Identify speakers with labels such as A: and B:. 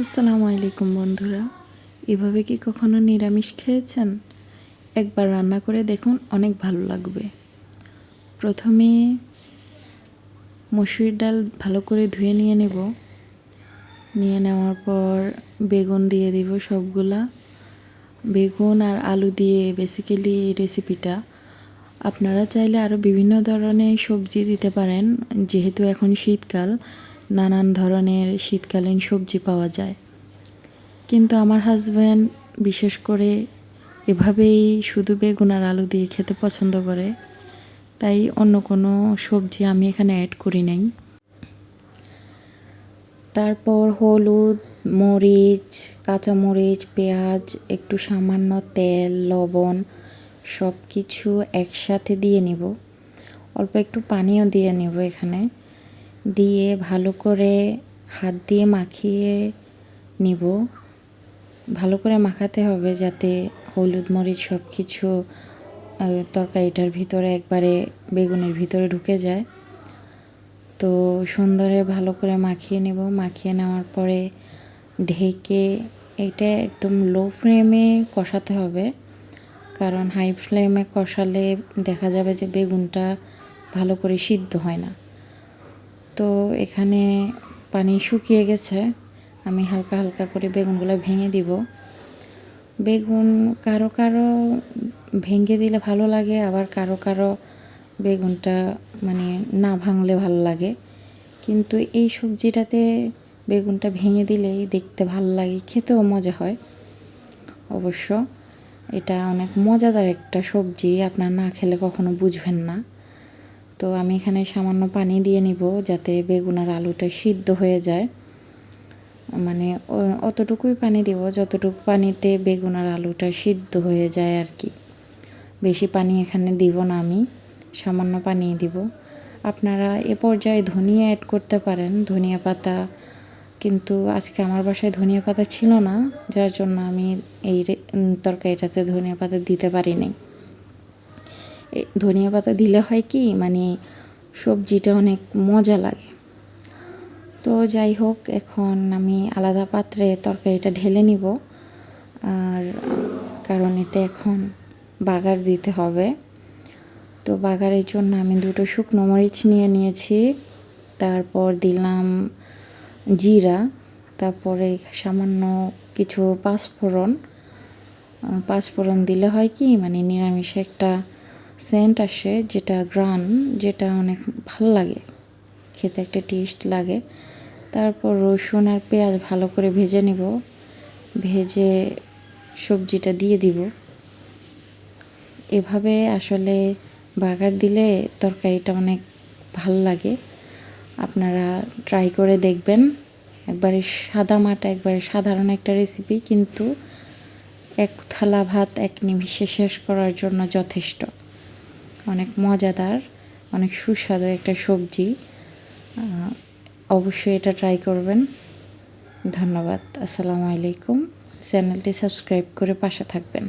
A: আসসালামু আলাইকুম বন্ধুরা। এভাবে কি কখনো নিরামিষ খেয়েছেন? একবার রান্না করে দেখুন, অনেক ভালো লাগবে। প্রথমে মসুর ডাল ভালো করে ধুয়ে নিয়ে নেব। নিয়ে নেওয়ার পর বেগুন দিয়ে দিব সবগুলা। বেগুন আর আলু দিয়ে বেসিক্যালি রেসিপিটা আপনারা চাইলে আরও বিভিন্ন ধরনের সবজি দিতে পারেন, যেহেতু এখন শীতকাল। নানান ধরনের শীতকালীন সবজি পাওয়া যায়। কিন্তু আমার হাজব্যান্ড বিশেষ করে এভাবেই শুধু বেগুন আর আলু দিয়ে খেতে পছন্দ করে, তাই অন্য কোনো সবজি আমি এখানে অ্যাড করি নাই। তারপর হলুদ, মরিচ, কাঁচামরিচ, পেঁয়াজ, একটু সামান্য তেল, লবণ সব কিছু একসাথে দিয়ে নিব। অল্প একটু পানিও দিয়ে নেব এখানে। দিয়ে ভালো করে হাত দিয়ে মাখিয়ে নিব। ভালো করে মাখাতে হবে যাতে হলুদ মরিচ সব কিছু তরকারিটার ভিতরে একবারে বেগুনের ভিতরে ঢুকে যায়। তো সুন্দরে ভালো করে মাখিয়ে নেব। মাখিয়ে নেওয়ার পরে ঢেকে এটা একদম লো ফ্লেমে কষাতে হবে। কারণ হাই ফ্লেমে কষালে দেখা যাবে যে বেগুনটা ভালো করে সিদ্ধ হয় না। তো এখানে পানি শুকিয়ে গেছে। আমি হালকা হালকা করে বেগুনগুলো ভেঙে দিব। বেগুন কারও কারও ভেঙে দিলে ভালো লাগে, আবার কারও কারও বেগুনটা মানে না ভাঙলে ভালো লাগে। কিন্তু এই সবজিটাতে বেগুনটা ভেঙে দিলেই দেখতে ভালো লাগে, খেতেও মজা হয় অবশ্য। এটা অনেক মজাদার একটা সবজি, আপনার না খেলে কখনো বুঝবেন না। তো আমি এখানে সামান্য পানি দিয়ে নিব যাতে বেগুন আর আলুটা সিদ্ধ হয়ে যায়। মানে অতটুকুই পানি দিব, যতটুকু পানিতে বেগুন আর আলুটা সিদ্ধ হয়ে যায় আর কি। বেশি পানি এখানে দিব না আমি, সামান্য পানি দিব। আপনারা এ পর্যায়ে ধনিয়া অ্যাড করতে পারেন। ধনিয়া পাতা কিন্তু আজকে আমার বাসায় ধনিয়া পাতা ছিল না, যার জন্য আমি এই তরকারিটাতে ধনিয়া পাতা দিতে পারিনি। ধনিয়া পাতা দিলে হয় কি মানে সবজিটা অনেক মজা লাগে। তো যাই হোক, এখন আমি আলাদা পাত্রে তরকারিটা ঢেলে নিব। আর, কারণ এটা এখন বাগার দিতে হবে। তো বাগারের জন্য আমি দুটো শুকনো মরিচ নিয়ে নিয়েছি। তারপর দিলাম জিরা, তারপরে সামান্য কিছু পাঁচফোড়ন। পাঁচফোড়ন দিলে হয় কি মানে নিরামিষে একটা সেন্ট আসে, যেটা গ্রান, যেটা অনেক ভালো লাগে। খেতে একটা টেস্ট লাগে। তারপর রসুন আর পেঁয়াজ ভালো করে ভেজে নিব। ভেজে সবজিটা দিয়ে দিব। এভাবে আসলে বাগার দিলে তরকারিটা অনেক ভালো লাগে। আপনারা ট্রাই করে দেখবেন। একবারে সাদা মাটা, একবারে সাধারণ একটা রেসিপি কিন্তু এক থালা ভাত, এক নিমিষে শেষ করার জন্য যথেষ্ট। অনেক মজাদার, অনেক সুস্বাদু একটা সবজি। অবশ্যই এটা ট্রাই করবেন। ধন্যবাদ। আসসালামু আলাইকুম। চ্যানেলটি সাবস্ক্রাইব করে পাশে থাকবেন।